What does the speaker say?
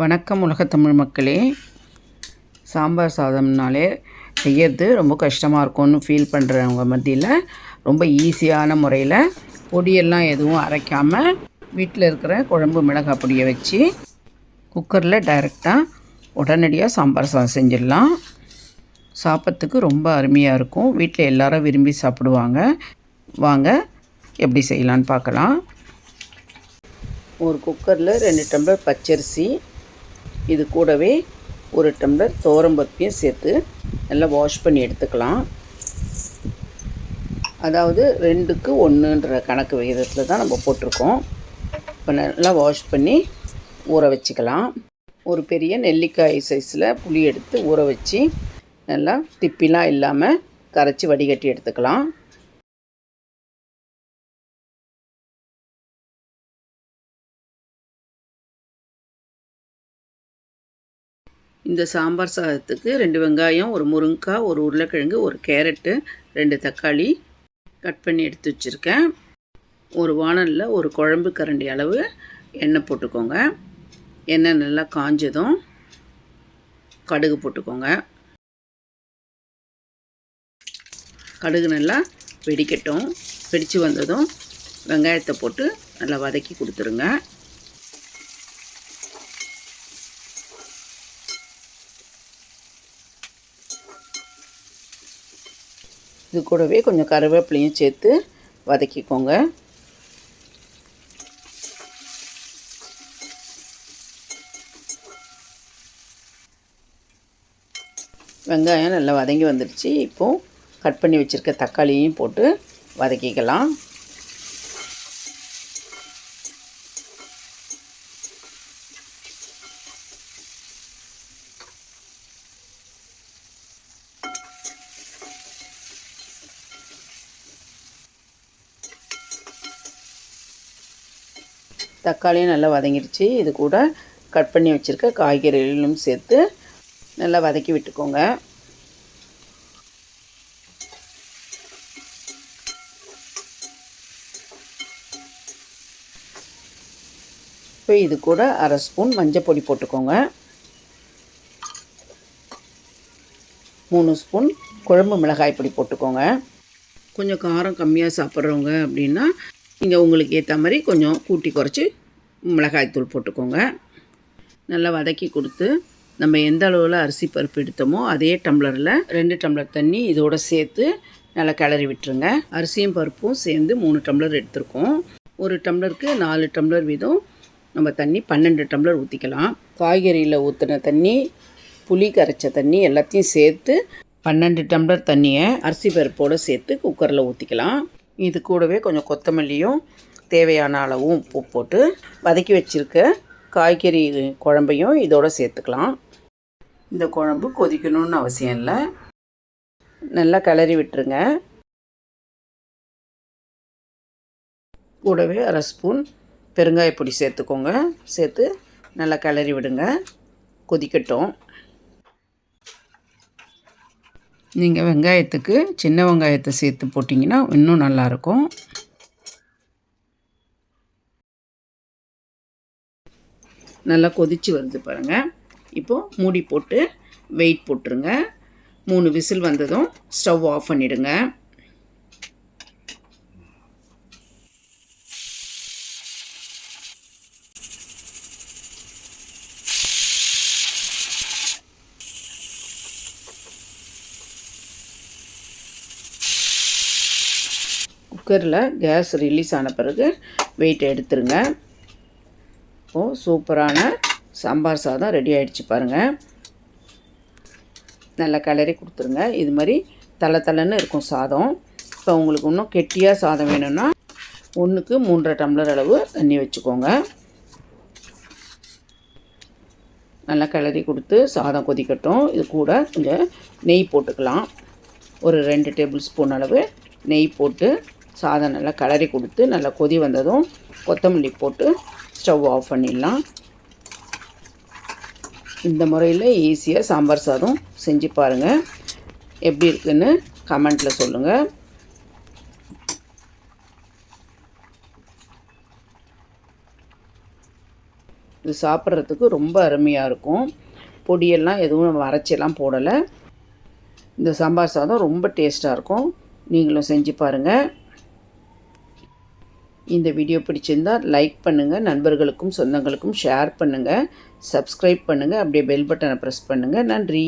வணக்கம் உலகத்தமிழ் மக்களே. சாம்பார் சாதம்னாலே செய்யறது ரொம்ப கஷ்டமாக இருக்கும்னு ஃபீல் பண்ணுறவங்க மத்தியில். ரொம்ப ஈஸியான முறையில் பொடியெல்லாம் எதுவும் அரைக்காமல் வீட்டில் இருக்கிற குழம்பு மிளகாய் பொடியை வச்சு குக்கரில் டைரெக்டாக உடனடியாக சாம்பார் சாதம் செஞ்சிடலாம். சாப்பிட்றதுக்கு ரொம்ப அருமையாக இருக்கும். வீட்டில் எல்லாரும் விரும்பி சாப்பிடுவாங்க. வாங்க எப்படி செய்யலான்னு பார்க்கலாம். ஒரு குக்கரில் ரெண்டு டம்ளர் பச்சரிசி இது கூடவே ஒரு டம்ளர் தோரம்பருப்பையும் சேர்த்து நல்லா வாஷ் பண்ணி எடுத்துக்கலாம். அதாவது ரெண்டுக்கு ஒன்றுன்ற கணக்கு விகிதத்தில் தான் நம்ம போட்டிருக்கோம். இப்போ நல்லா வாஷ் பண்ணி ஊற வச்சுக்கலாம். ஒரு பெரிய நெல்லிக்காய் சைஸில் புளி எடுத்து ஊற வச்சு நல்லா திப்பிலாம் இல்லாமல் கரைச்சி வடிகட்டி எடுத்துக்கலாம். இந்த சாம்பார் சாதத்துக்கு ரெண்டு வெங்காயம் ஒரு முருங்கைக்காய் ஒரு உருளைக்கிழங்கு ஒரு கேரட்டு ரெண்டு தக்காளி கட் பண்ணி எடுத்து வச்சுருக்கேன். ஒரு வானலில் ஒரு குழம்பு கரண்டி அளவு எண்ணெய் போட்டுக்கோங்க. எண்ணெய் நல்லா காஞ்சதும் கடுகு போட்டுக்கோங்க. கடுகு நல்லா வெடிக்கட்டும். வெடித்து வந்ததும் வெங்காயத்தை போட்டு நல்லா வதக்கி கொடுத்துருங்க. இது கூடவே கொஞ்சம் கருவேப்பிலையும் சேர்த்து வதக்கிக்கோங்க. வெங்காயம் நல்லா வதங்கி வந்துடுச்சு இப்போது கட் பண்ணி வச்சுருக்க தக்காளியும் போட்டு வதக்கிக்கலாம். தக்காளியும் நல்லா வதங்கிடுச்சு. இது கூட கட் பண்ணி வச்சுருக்க காய்கறிகளும் சேர்த்து நல்லா வதக்கி விட்டுக்கோங்க. இப்போ இது கூட அரை ஸ்பூன் மஞ்சள் பொடி போட்டுக்கோங்க. மூணு ஸ்பூன் குழம்பு மிளகாய் பொடி போட்டுக்கோங்க. கொஞ்சம் காரம் கம்மியாக சாப்பிட்றவங்க அப்படின்னா நீங்கள் உங்களுக்கு ஏற்ற மாதிரி கொஞ்சம் கூட்டி குறைச்சி மிளகாய்த்தூள் போட்டுக்கோங்க. நல்லா வதக்கி கொடுத்து நம்ம எந்த அளவில் அரிசி பருப்பு எடுத்தோமோ அதே டம்ளரில் ரெண்டு டம்ளர் தண்ணி இதோடு சேர்த்து நல்லா கிளறி விட்டுருங்க. அரிசியும் பருப்பும் சேர்ந்து மூணு டம்ளர் எடுத்திருக்கோம். ஒரு டம்ளருக்கு நாலு டம்ளர் வீதம் நம்ம தண்ணி பன்னெண்டு டம்ளர் ஊற்றிக்கலாம் காய்கறியில் ஊற்றின தண்ணி புளி கரைச்ச தண்ணி எல்லாத்தையும் சேர்த்து பன்னெண்டு டம்ளர் தண்ணியை அரிசி பருப்போடு சேர்த்து குக்கரில் ஊற்றிக்கலாம் இது கூடவே கொஞ்சம் கொத்தமல்லியும் தேவையான அளவும் உப்பு போட்டு வதக்கி வச்சுருக்க காய்கறி குழம்பையும் இதோடு சேர்த்துக்கலாம். இந்த குழம்பு கொதிக்கணும்னு அவசியம் இல்லை. நல்லா கிளறி விட்டுருங்க. கூடவே அரை ஸ்பூன் பெருங்காயப்பொடி சேர்த்துக்கோங்க. சேர்த்து நல்லா கிளறி விடுங்க. கொதிக்கட்டும். நீங்கள் வெங்காயத்துக்கு சின்ன வெங்காயத்தை சேர்த்து போட்டிங்கன்னா இன்னும் நல்லாயிருக்கும். நல்லா கொதித்து வருது பாருங்கள் இப்போது மூடி போட்டு வெயிட் போட்டுருங்க. மூணு விசில் வந்ததும் ஸ்டவ் ஆஃப் பண்ணிவிடுங்க குக்கரில் கேஸ் ரிலீஸ் ஆன பிறகு வெயிட் எடுத்துருங்க. இப்போது சூப்பரான சாம்பார் சாதம் ரெடி ஆகிடுச்சு பாருங்கள் நல்லா கிளறி கொடுத்துருங்க. இது மாதிரி தலை தலைன்னு இருக்கும் சாதம். இப்போ உங்களுக்கு இன்னும் கெட்டியாக சாதம் வேணும்னா ஒன்றுக்கு மூன்றரை டம்ளர் அளவு தண்ணி வச்சுக்கோங்க. நல்லா கிளறி கொடுத்து சாதம் கொதிக்கட்டும். இது கூட கொஞ்சம் நெய் போட்டுக்கலாம். ஒரு ரெண்டு டேபிள் ஸ்பூன் அளவு நெய் போட்டு சாதம் நல்லா கிளறி கொடுத்து நல்லா கொதி வந்ததும் கொத்தமல்லி போட்டு ஸ்டவ் ஆஃப் பண்ணிடலாம். இந்த முறையில் ஈஸியாக சாம்பார் சாதம் செஞ்சு பாருங்கள் எப்படி இருக்குன்னு கமெண்ட்டில் சொல்லுங்கள் இது சாப்பிட்றதுக்கு ரொம்ப அருமையாக இருக்கும். பொடியெல்லாம் எதுவும் நம்ம அரைச்செல்லாம் போடலை. இந்த சாம்பார் சாதம் ரொம்ப டேஸ்ட்டாக இருக்கும். நீங்களும் செஞ்சு பாருங்கள் இந்த வீடியோ பிடிச்சிருந்தால் லைக் பண்ணுங்கள் நண்பர்களுக்கும் சொந்தங்களுக்கும் ஷேர் பண்ணுங்கள் சப்ஸ்கிரைப் பண்ணுங்கள் அப்படியே பெல் பட்டனை ப்ரெஸ் பண்ணுங்கள் நன்றி.